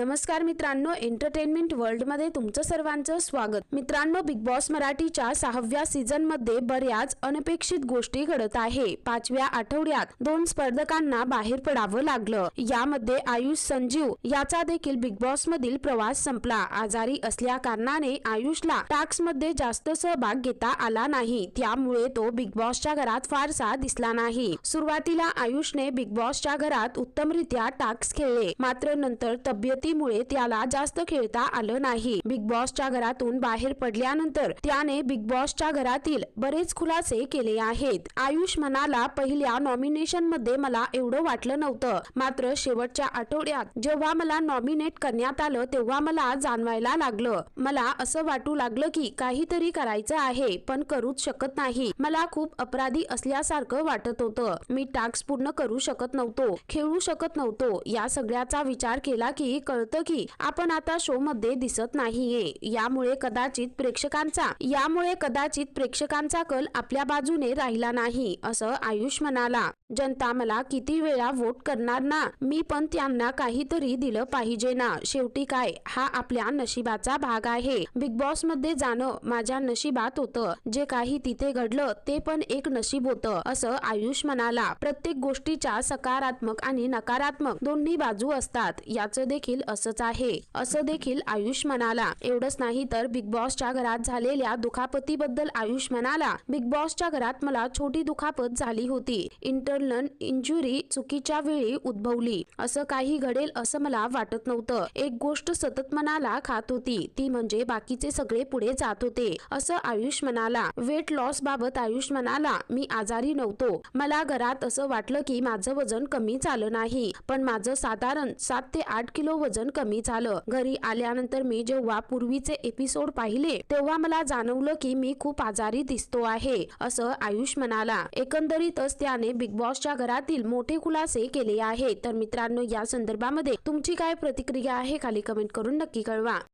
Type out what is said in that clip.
नमस्कार मित्रांनो एंटरटेनमेंट वर्ल्डमध्ये तुमचं सर्वांचं स्वागत. मित्रांनो बिग बॉस मराठीच्या सहाव्या सीझनमध्ये बऱ्याच अनपेक्षित गोष्टी घडत आहे. पाचव्या आठवड्यात दोन स्पर्धकांना बाहेर पडावं लागलं. यामध्ये आयुष संजीव याचा देखील बिग बॉस मधील प्रवास संपला. आजारी असल्या कारणाने आयुषला टास्कमध्ये जास्त सहभाग घेता आला नाही. त्यामुळे तो बिग बॉसच्या घरात फारसा दिसला नाही. सुरुवातीला आयुषने बिग बॉसच्या घरात उत्तमरित्या टास्क खेळले. मात्र नंतर तब्येती तब्येतीमुळे त्याला जास्त खेळता आलं नाही. बिग बॉसच्या घरातून बाहेर पडल्यानंतर त्याने बिग बॉसच्या घरातील बरेच खुलासे केले आहेत. आयुष म्हणाला पहिल्या नॉमिनेशनमध्ये मला एवढं वाटलं नव्हतं. मात्र शेवटच्या आठवड्यात जेव्हा मला नॉमिनेट करण्यात आलं तेव्हा मला जाणवायला लागलं. मला असं वाटू लागलं की काहीतरी करायचं आहे पण करूच शकत नाही. मला खूप अपराधी असल्यासारखं वाटत होतं. मी टास्क पूर्ण करू शकत नव्हतो खेळू शकत नव्हतो. या सगळ्याचा विचार केला की कळतं की आपण आता शो मध्ये दिसत नाहीये. यामुळे कदाचित प्रेक्षकांचा यामुळे कदाचित प्रेक्षकांचा कल आपल्या बाजूने राहिला नाही असं आयुष म्हणाला. जनता मला किती वेळा वोट करणार ना? मी पण त्यांना काहीतरी दिलं पाहिजे ना? शेवटी काय? हा आपल्या नशिबाचा भाग आहे. बिग बॉसमध्ये जाणं माझ्या नशिबात होतं. जे काही तिथे घडलं ते पण एक नशीब होतं असं आयुष म्हणाला. प्रत्येक गोष्टीच्या सकारात्मक आणि नकारात्मक दोन्ही बाजू असतात. याचं देखील असंच आहे. असं देखील आयुष म्हणाला. एवढंच नाही तर बिग बॉसच्या घरात झालेल्या दुखापतीबद्दल आयुष म्हणाला बिग बॉसच्या घरात मला छोटी दुखापत झाली होती. इंटरनल इंजुरी चुकीच्या वेळी उद्भवली. असं काही घडेल असं मला वाटत नव्हतं. एक गोष्ट सतत मनाला खात होती. ती म्हणजे बाकीचे सगळे पुढे जात होते. असं आयुष म्हणाला. वेट लॉस बाबत आयुष म्हणाला मी आजारी नव्हतो. मला घरात असं वाटलं की माझं वजन कमी झालं नाही. पण माझं साधारण सात ते आठ किलो वजन कमी झालं. घरी आल्यानंतर मी जेव्हा पूर्वीचे एपिसोड पाहिले तेव्हा मला जाणवलं की मी खूप आजारी दिसतो आहे असं आयुष म्हणाला. एकंदरीतच त्याने बिग बॉसच्या घरातील मोठे खुलासे केले आहे तर मित्रांनो या संदर्भामध्ये तुमची काय प्रतिक्रिया आहे? खाली कमेंट करून नक्की कळवा.